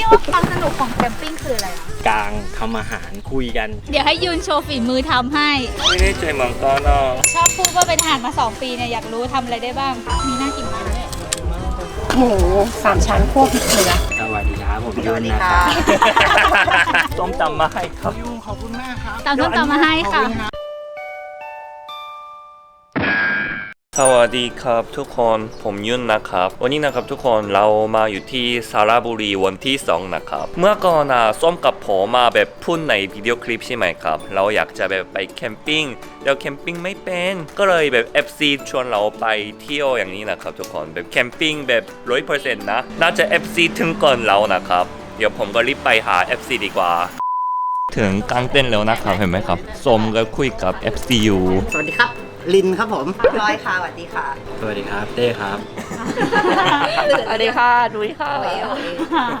พี่ว่าความสนุกของแคมปิ้งคืออะไรอะกลางทำอาหารคุยกัน เดี๋ยวให้ยืนโชว์ฝีมือทำให้ ไม่ได้ใจมังกรเนาะชอบพูดว่าเป็นทหารมา 2 ปีเนี่ยอยากรู้ทำอะไรได้บ้าง มีน่ากินมากเลยหมูสามชั้นคั่วพริกเกลือ สวัสดีครับผมยุนนะครับต้มตำมาให้ครับ ตามส้มตำมาให้ค่ะ วัสดีครับทุกคนผมยุ่นนะครับ วันนี้นะครับทุกคนเรามาอยู่ที่สระบุรีวันที่ 2 นะครับ เมื่อก่อนนะส้มกับผมมาแบบพูดในวิดีโอคลิปใช่ไหมครับ เราอยากจะแบบไปแคมปิ้งเดี๋ยวแคมปิ้งไม่เป็นก็เลยแบบ FC ชวนเราไปเที่ยวอย่างนี้นะครับทุกคนแบบแคมปิ้งแบบร้อยเปอร์เซ็นต์นะน่าจะ FC ถึงก่อนเรานะครับ เดี๋ยวผมก็รีบไปหา FC ดีกว่า ถึงกลางเต้นท์แล้วนะครับเห็นไหมครับส้มก็คุยกับ FC อยู่สวัสดีครับ ลินครับผมร้อยค่ะสวัสดีค่ะ สวัสดีครับเต้ครับ สวัสดีค่ะดุยค่ะ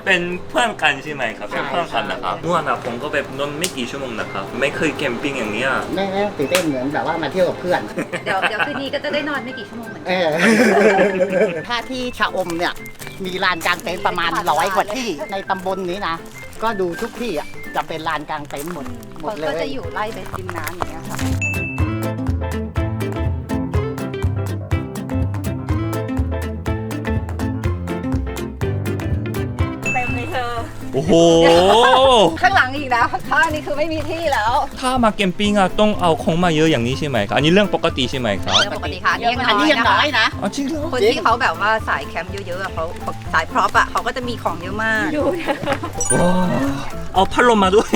เป็นเพื่อนกันใช่ไหมครับเป็นเพื่อนกันนะครับเมื่อวานนะผมก็แบบนอนไม่กี่ชั่วโมงนะครับ ไม่เคยแคมปิ้งอย่างเนี้ยไม่ไม่ตื่นเต้นเหมือนแบบว่ามาเที่ยวกับเพื่อน เดี๋ยวเดี๋ยวคืนนี้ก็จะได้นอนไม่กี่ชั่วโมงเหมือนเอกันอถ้าที่ชะอมเนี่ยมีลานกลางเต็นท์ประมาณร้อยกว่าที่ในตำบลนี้นะ ก็ดูทุกที่อะ จะเป็นลานกลางเต็นท์หมดหมดเขาเลก็จะอยู่ไล่ไปริมน้ำอย่างเงี้ยค่ะ ห ข้างหลังอีกนะข้างนี้คือไม่มีที่แล้วถ้ามาแคมปิ้งอะต้องเอาของมาเยอะอย่างนี้ใช่ไหมครับ อันนี้เรื่องปกติใช่ไหมครับ เรื่องปกติค่ะอันนี้ยังอันนี้ยังน้น้ออยยนะนะ อ๋อจริงเหรอ คนที่เขาแบบว่าสายแคมป์เยอะๆอะเขาเขาสายพร็อพอะเขาก็จะมีของเยอะมากว้าวเอาพัดลมมาด้วย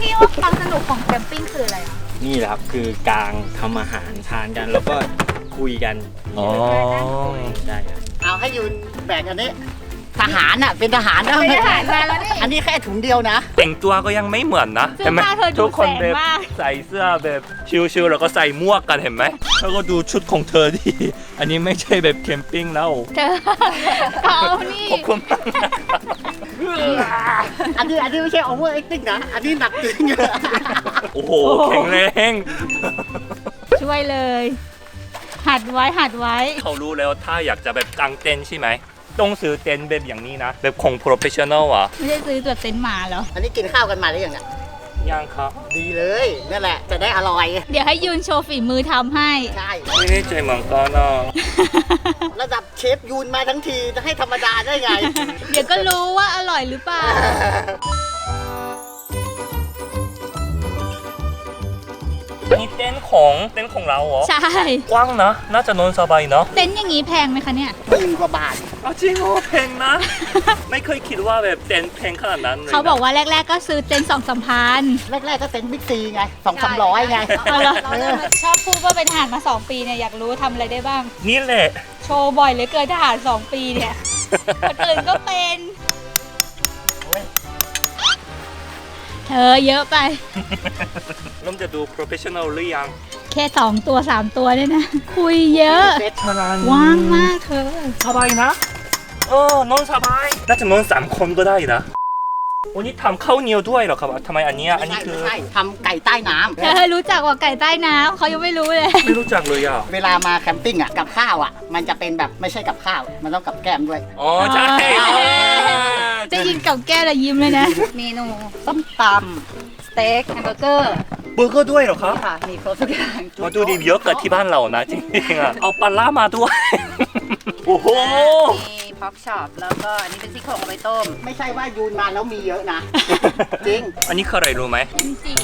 พี่ว่าความสนุกของแคมปิ้งคืออะไรอะนี่แหละครับคือกลางทำอาหารทานกัน แล้วก็คุยกันอ๋อ ได้ครับเอาให้ยืนแบกอันนี้ ทหารอะเป็นทหารนะเป็นทหารมาแล้วนี่ อันนี้แค่ถุงเดียวนะ แต่งตัวก็ยังไม่เหมือนนะเสื้อเห็นไหมผ้าเธอดูทุกคนแสงแบบมาก ใส่เสื้อแบบชิวๆแล้วก็ใส่หมวกกันเห็นไหมแล้วก็ดูชุดของเธอดิอันนี้ไม่ใช่แบบแคมปิ้งแล้วเธอเขานี่ขอบคุณมากนะครับอันนี้อันนี้ไม่ใช่ over acting นะ อันนี้หนักจริง โอ้โหแข็งแรงช่วยเลย หัดไว้หัดไว้ เขารู้แล้วถ้าอยากจะแบบกางเต็นท์ใช่ไหม ต้องซื้อเต็นท์แบบอย่างนี้นะ แบบของ professional อะไม่ได้ซื้อตัวเต็นท์มาเหรอ อันนี้กินข้าวกันมาหรือยังเนี่ยยังครับ ดีเลยนั่นแหละจะได้อร่อยเดี๋ยวให้ยืนโชว์ฝีมือทำให้ ใช่ไม่ได้ใจมังกรเนาะระดับเชฟยูนมาทั้งทีจะให้ธรรมดาได้ไง เดี๋ยวก็รู้ว่าอร่อยหรือเปล่า ของเต็นท์ของเราเหรอ ใช่ กว้างนะ น่าจะนอนสบายเนาะเต็นท์อย่างนี้แพงไหมคะเนี่ยหมื่นกว่าบาท เอาจริงเหรอแพงนะ ไม่เคยคิดว่าแบบเต็นท์แพงขนาดนั้นเลยนะเขาบอกว่าแรก ๆ ก็ซื้อเต็นท์สองสามพัน แรกๆก็เต็นท์บิ๊กซีไงสองสามร้อยไงเอาเหรอ เออชอบพูดว่าเป็นทหารมา 2 ปีเนี่ยอยากรู้ทำอะไรได้บ้าง นี่แหละ โชว์บ่อยเหลยเกินทหาร 2 ปีเนี่ย คนอื่นก็เป็น เธอเยอะไปเริ่มจะดู professional หรือยัง แค่2ตัว3ตัวเนี่ยนะ คุยเยอะเซ็ตชาลานว่างมากเธอ สบายนะ เออนอนสบาย น่าจะนอนสามคนก็ได้นะ วันนี้ทำข้าวเหนียวด้วยเหรอครับทำไมอันเนี้ยอันนี้คือ ไม่ใช่ทำไก่ใต้น้ำเธอรู้จักว่าไก่ใต้น้ำเขายังไม่รู้เลย ไม่รู้จักเลยอะ เวลามาแคมปิ้งอะกับข้าวอะ มันจะเป็นแบบไม่ใช่กับข้าว มันต้องกับแก้มด้วย อ๋อ ใช่ จะยิงกับแก้วแล้วยิ้มเลยนะ เมนูส้มตำสเต็กแฮมเบอร์เกอร์เบอร์เกอร์ด้วยเหรอครับค่ะมีครบทุกอย่างมาดูดีเยอะเกิดที่บ้านเรานะจริงๆอะเอาปลาล่ามาด้วย โอ้โห มีพ็อกช็อปแล้วก็อันนี้เป็นซี่โครงเอาไปต้ม ไม่ใช่ว่ายูนมาแล้วมีเยอะนะ จริง อันนี้คืออะไรรู้ไหมจริง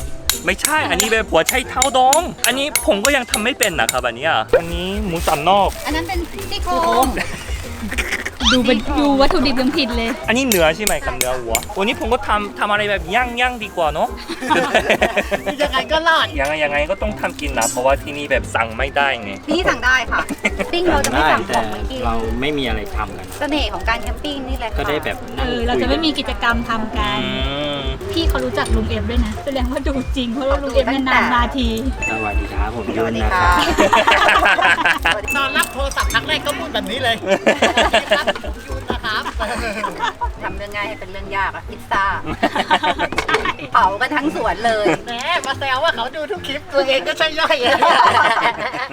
ไม่ใช่ อันนี้เป็นหัวไชเท้าดอง อันนี้ผมก็ยังทำไม่เป็นนะครับอันเนี้ยอันนี้หมูสันนอก อันนั้นเป็นซี่โครซี่โครงง ดูเป็นดูวัตถุดิบยังผิดเลย อันนี้เนื้อใช่ไหมครับเนื้อวัว วันนี้ผมก็ทำทำอะไรแบบย่างย่างดีกว่าเนาะ ยังไงก็รอดยังไงยังไงก็ต้องทำกินนะเพราะว่าที่นี่แบบสั่งไม่ได้ไงนี่สั่งได้ค่ะปิ้งเราจะไม่ได้สั่งขแต่องมากินเราไม่มีอะไรทำกัน เสน่ห์ของการแคมปิ้งนี่แหละค่ะก็ได้แบบเอนั่งอ เราคุยจะกัไม่นมีกิจกรรมทำกัน อืมพี่เขารู้จักลุงเอฟด้วยนะ แสดงว่าดูจริง เพราะว่าลุงเอฟนานๆมาที สวัสดีครับผมสยุวันสดีนะคค่ะรับนอนรับโทรศัพท์ครั้งแรกก็พูดแบบนี้เลยครับยูนนะครับทำเรื่องง่ายให้เป็นเรื่องยากอะพิซซ่าเผากันทั้งสวนเลยแหมมาแซวว่าเขาดูทุกคลิปตัวเองก็ใช่ย่อยอะ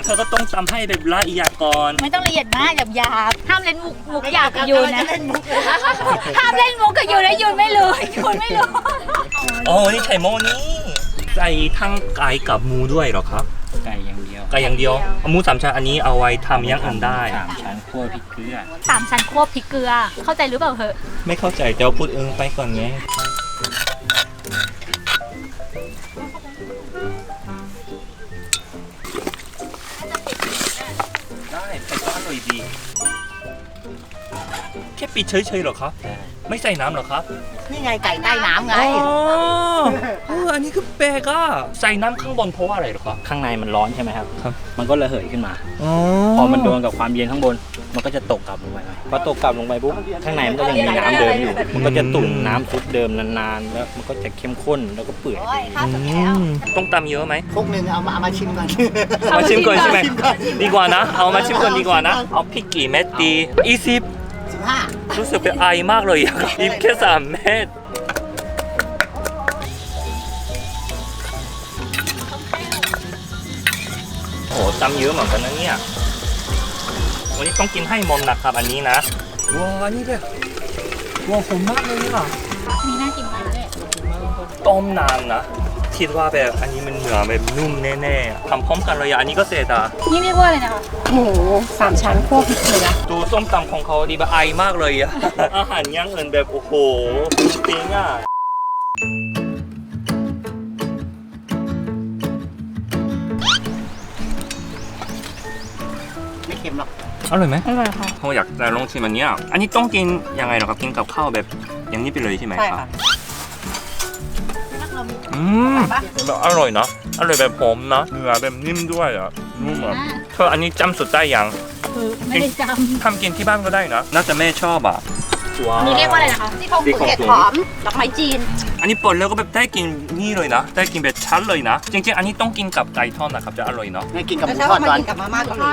เธอก็ต้องทำให้แบบละเอียดก่อน ไม่ต้องละเอียดมากหยาบหยาบๆห้ามเล่นมุกมุกหยาบกับยูนนะ เล่นมุกเลยห้ามเล่นมุกกับยูนนะยูนไม่รู้ยูนไม่รู้อ๋อนี่ไข่โมนี่ ใส่ทั้งไก่กับหมูด้วยเหรอครับ ไก่อย่างเดียวไก่อย่างเดียวเอาหมูสามชั้นอันนี้เอาไว้ทำอยังอื่นได้ สามชั้นคั่วพริกเกลือสามชั้นควบพริกเกลือ เข้าใจหรือเปล่าเหอะไม่เข้าใจเดี๋ยวพูดเองไปก่อนไงได้ไข่ก็อร่อยดีแค่ปิดเฉยๆเหรอครับ ไม่ใส่น้ำเหรอครับนี่ไงไก่ใต้น้ำไง อ๋อเอออันนี้คือแปลกอะใส่น้ำข้างบนเพราะว่าอะไรเหรอครับ ข้างในมันร้อนใช่ไหมครับ ครับ มันก็ระเหยขึ้นมา อ๋อพอมันโดนกับความเย็นข้างบน มันก็จะตกกลับลงไปไหมพอตกกลับลงไปปุ๊บข้างในมันก็ยังมีน้ำเดิมอยู่ มันก็จะตุ่นน้ำซุปเดิมนานๆ แล้วมันก็จะเข้มข้นแล้วก็เปื่อยอืมต้องตำเยอะไหมพวกหนึ่งเอามาเอามาชิมก่อน มาชิมก่อนใช่ไหมชิมก่อนดีกว่านะ เอามาชิมก่อนดีกว่านะ เอาพริกกี่เม็ดดียี่สิบ สิบห้ารู้สึกเป็นไอมากเลยอะยิบแค่สามเม็ดโอ้โหตำเยอะเหมือนกันนะเนี่ย วันนี้ต้องกินให้หมดนะครับอันนี้นะว้าวนี่แบบว้าวผมมากเลยอะมีน่ากินมากเลยต้มนานนะ คิดว่าแบบอันนี้มันเหนือแบบนุ่มแน่ๆอะทำพร้อมกันเลยอะอันนี้ก็เสร็จอะนี่เรียกว่าอะไรนะคะหมูสามชั้นคั่วพริกเกลือดูส้มตำของเขาดีแบบไอมากเลยอะอาหารย่างเงินแบบโอ้โหจริงๆอะไม่เค็มหรอกอร่อยไหมอร่อยค่ะเขาอยากจะลองชิมอันเนี้ยอันนี้ต้องกินยังไงเหรอครับกินกับข้าวแบบอย่างนี้ไปเลยใช่ไหมใช่ครัค่ะบ อืมแบบอร่อยนะอร่อยแบบหอมนะเนื้อแบบนิ่มด้วยอะนุ่มอะเธออันนี้จำสุดได้ยังคือไม่ได้จทำกินที่บ้านก็ได้นะน่าจะแม่ชอบอะว้าำนี่เรียกว่าอะไรนะคะที่โครงหมูเห็ดหอมดอกไม้จีน อันนี้ปนแล้วก็แบบได้กินนี่เลยนะ ได้กินแบบชัดเลยนะ จริงๆ อันนี้ต้องกินกับไก่ทอดนะครับจะอร่อยเนาะไม่กินกับหแล้วมูใช้ทอว่าดมาก่อนกินกับมาม่าเกาหลี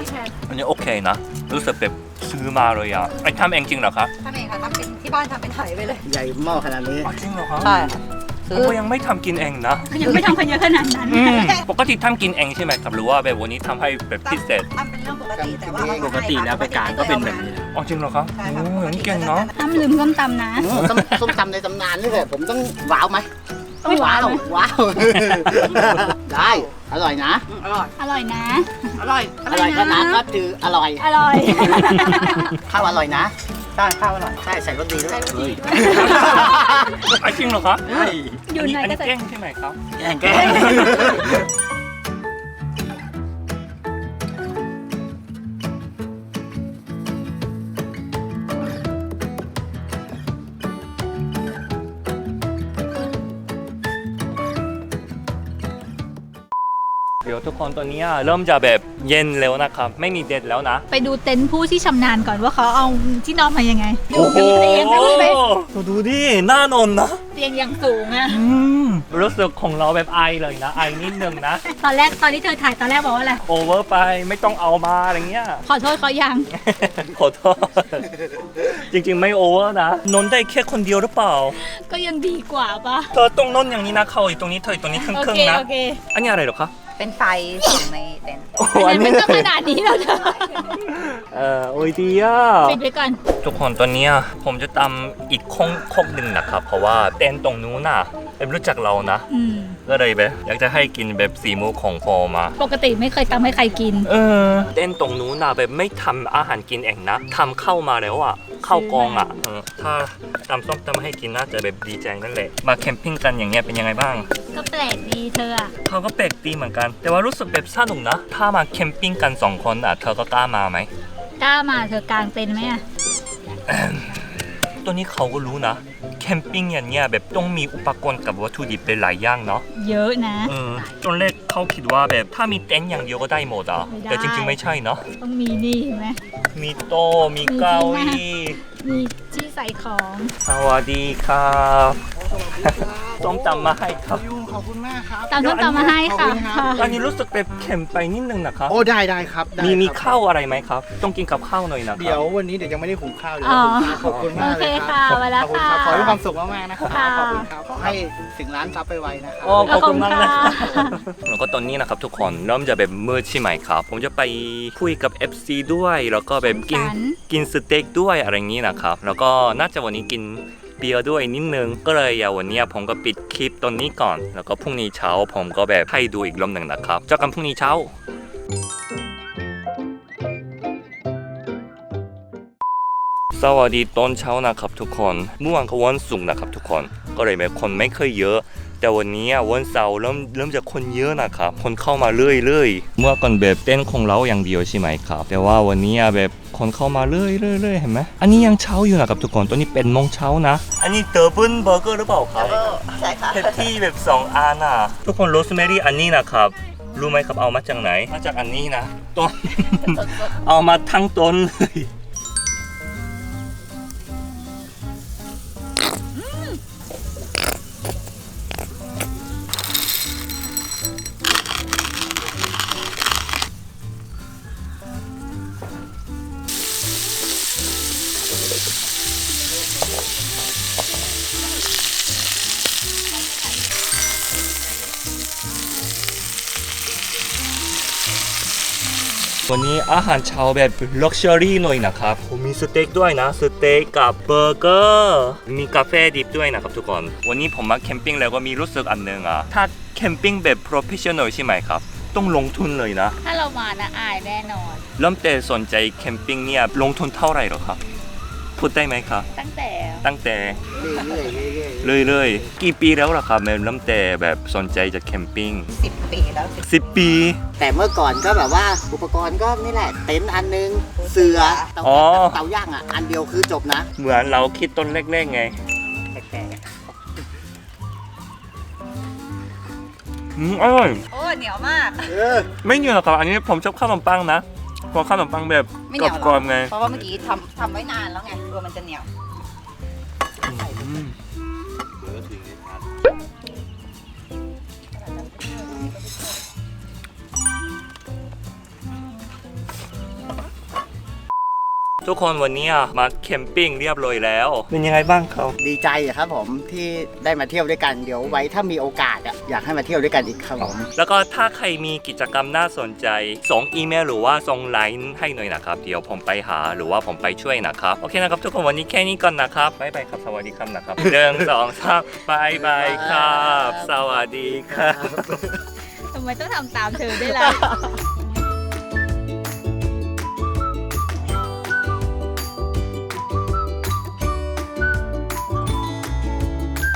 อันนี้โอเคนะ รู้สึกแบบซื้อมาเลยอะไอ้ทำเองจริงเหรอครับทำเองค่ะทำเป็นที่บ้านทำเป็นไหไปเลย ใหญ่หม้อขนาดนี้อ๋อจริงเหรอครับใช่ ผมก็ยังไม่ทำกินเองนะยังไม่ทำกันเยอะขนาดนั้น อืมปกติทำกินเองใช่ไหมครับหรือว่าแบบวันนี้ทำให้แบบพิเศษทำเป็นเรื่องปกติแต่ว่าปกติแล้วไปการก็เป็นแบบนี้นะอ๋อจริงเหรอครับใช่โอ้ค่ะยอย่างนี้เก่งเนาะห้ามลืมส้มตำนะอืมส้มส้มตำในตำนานนี่แหละผมต้องว้าวไหมต้องว้าว ว้าว ได้ อร่อยนะอืมอร่อย อร่อยนะ อร่อย อร่อยขนาดก็คืออร่อย อร่อย ข้าวอร่อยนะ ใช่ข้าวอร่อยใช่ใส่รสดีด้วยไอ้จริงเหรอครับอยู่อันนี้ไหนอันก็นี้ใส่แกล้งใช่ไหมครับแกงแกงเดี๋ยวทุกคนตอนนี้เริ่มจะแบบ เย็นแล้วนะครับ ไม่มีเด็ดแล้วนะ ไปดูเต็นท์ผู้ที่ชำนาญก่อนว่าเขาเอาที่นอนมายังไงอยู่อยู่เตียงนะคุณไปดูดิหน้านอนนะ เตียงอย่างสูงอะอืมรู้สึกของเราแบบไอเลยนะ ไอนิดนึงนะ ตอนแรกตอนที่เธอถ่ายตอนแรกบอกว่าอะไรโอเวอร์ไปไม่ต้องเอามาอะไรเงี้ย ขอโทษเขายัง ขอโทษ จริงๆไม่โอเวอร์นะ นอนได้แค่คนเดียวหรือเปล่า ก็ยังดีกว่าปะเธอต้องนอนอย่างนี้นะ เขาอยู่ตรงนี้เธออยู่ตรงนี้คโอรึ่งเคๆนะ โอเค อันนี้อะไรเหรอคะ เป็นไฟส่องในเต็นท์โอ้โหอันนั้นมันก็ขนาดนี้แล้วเธอเออโอ้ยดีอะปิดไว้ก่อน ทุกคนตอนเนี้ยผมจะตำอีกคงคกหนึ่งนะครับ เพราะว่าเต้นตรงนู้นน่ะเป็นรู้จักเรานะ อืม ก็เลยแบบอยากจะให้กินแบบสีมูของพอมา ปกติไม่เคยตำให้ใครกิน เออเต้นตรงนู้นน่ะแบบไม่ทำอาหารกินเองนะทำเข้ามาแล้วอะเข้ากองอะเออถ้าตำส้มตำให้กินน่าจะแบบดีใจนั่นแหละมาแคมปิ้งกันอย่างเงี้ยเป็นยังไงบ้างก็แปลกดีเธออะเขาก็แปลกดีเหมือนกันแต่ว่ารู้สึกแบบสนุกนะ ถ้ามาแคมปิ้งกันสองคนอะเธอก็กล้ามาไหมกล้ามาเธอกลางเต็นท์ไหมอะตัวนี้เขาก็รู้นะ แคมปิ้งอย่างเนี้ยแบบต้องมีอุปกรณ์กับวัตถุดิบเป็นหลายอย่างเนาะเยอะนะอืมตอนแรกเขาคิดว่าแบบถ้ามีเต็นท์อย่างเดียวก็ได้หมดอะไม่ได้ แต่จริงๆไม่ใช่เนาะต้องมีนี่เห็นไหม มีโต๊ะมีเก้าอี้มีที่ใส่ของสวัสดีครับส้มตำมาให้ครับ ยุงขอบคุณมากครับ ตามต้นตามมาให้ค่ะอันนี้รู้สึกแบบเค็มไปนิดนึงนะครับ โอ้ได้ได้ครับได้มีมีครับข้าวอะไรไหมครับ ต้องกินกับข้าวหน่อยนะครับ เดี๋ยววันนี้เดี๋ยวยังไม่ได้หุงข้าวเดี๋ยวอ๋อหุงข้าวขอบคุณมากโอเลเคยคค่ะรับไว้แล้วขอบคุณค่ะครับขอให้มีความสุขมากๆนะครับค่ะขอบคุณครับ ขอให้ถึงร้านซับไปไวๆนะครับ โอ้ขอบคุณมากนะขอบคุณค่ะ แล้วก็ตอนนี้นะครับทุกคนเริ่มจะแบบมืดใช่ไหมครับ ผมจะไปคุยกับ FC ด้วย แล้วก็แบบกินสังสรรค์ กินสเต็กด้วยอะไรอย่างนี้นะครับ แล้วก็น่าจะวันนี้กินเบียร์ด้วยนิดนึง ก็เลยอย่าวันนี้ผมก็ปิดคลิปตอนนี้ก่อน แล้วก็พรุ่งนี้เช้าผมก็แบบให้ดูอีกรอบหนึ่งนะครับเจอกันพรุ่งนี้เช้า สวัสดีตอนเช้านะครับทุกคนเมื่อวานก็วันศุกร์นะครับทุกคน ก็เลยแบบคนไม่ค่อยเยอะ แต่วันนี้อะวันเสาร์เริ่มเริ่มจะคนเยอะนะครับคนเข้ามาเรื่อยเรื่อยๆเมื่อก่อนแบบเต้นของเราอย่างเดียวใช่ไหมครับ แต่ว่าวันนี้อะแบบคนเข้ามาเรื่อยเรื่อยเรื่อยเห็นไหมอันนี้ยังเช้าอยู่นะครับทุกคนตอนนี้เป็นโมงเช้านะ อันนี้เตอร์เบิลเบอร์เกอร์หรือเปล่าครับใช่ค่ะเพชรที่แบบสองอันอะทุกคนโรสแมรี่อันนี้นะครับรู้ไหมครับเอามาจากไหนมาจากอันนี้นะต้นเอามาทั้งต้นเลย วันนี้อาหารเช้าแบบลักชัวรี่หน่อยนะครับผมมีสเต็กด้วยนะสเต็กกับเบอร์เกอร์มีกาแฟดิบด้วยนะครับทุกคนวันนี้ผมมาแคมปิ้งแล้วก็มีรู้สึกอันหนึงอะถ้าแคมปิ้งแบบโปรเฟชชั่นอลใช่ไหมครับต้องลงทุนเลยนะ ถ้าเรามานะอายแน่นอนเริ่มแต่สนใจแคมปิ้งเนี่ยลงทุนเท่าไหร่หรอครับ พูดได้ไหมครับตั้งแต่ตั้งแต่เรื่อยๆเรื่อยเรื่อยๆกี่ปีแล้วล่ะครับแม่เริ่มแต่แบบสนใจจะแคมปิ้งสิบปีแล้วสิบสิบปีๆแต่เมื่อก่อนก็แบบว่าอุปกรณ์ก็นี่แหละ เต็นท์อันนึงเสือเตาอ๋อ เตาย่างอะ อันเดียวคือจบนะ เหมือนเราคิดต้นแรกๆไงอืมอร่อย โอ้เหนียวมากเออไม่เหนียวหรอกครับ อันนี้ผมชอบข้าวขนมปังนะเพราะข้าวขนมปังแบบไม่กเหนียวหรรออบๆไงเพราะว่าเมื่อกี้ทำทำไว้นานแล้วไงกลัวมันจะเหนียว ทุกคนวันนี้อะมาแคมปิ้งเรียบร้อยแล้ว เป็นยังไงบ้างครับดีใจอะครับผมที่ได้มาเที่ยวด้วยกันเดี๋ยวไว้ถ้ามีโอกาสอะอยากให้มาเที่ยวด้วยกันอีกครับผมแล้วก็ถ้าใครมีกิจกรรมน่าสนใจส่งอีเมลหรือว่าส่งไลน์ให้หน่อยนะครับ เดี๋ยวผมไปหาหรือว่าผมไปช่วยนะครับ โอเคนะครับ ทุกคนวันนี้แค่นี้ก่อนนะครับบ๊ายบายครับสวัสดีครับนะครับหนึ่งสองสามบายบายครับ สวัสดีครับทำไมต้องทำตามเธอด้วยล่ะ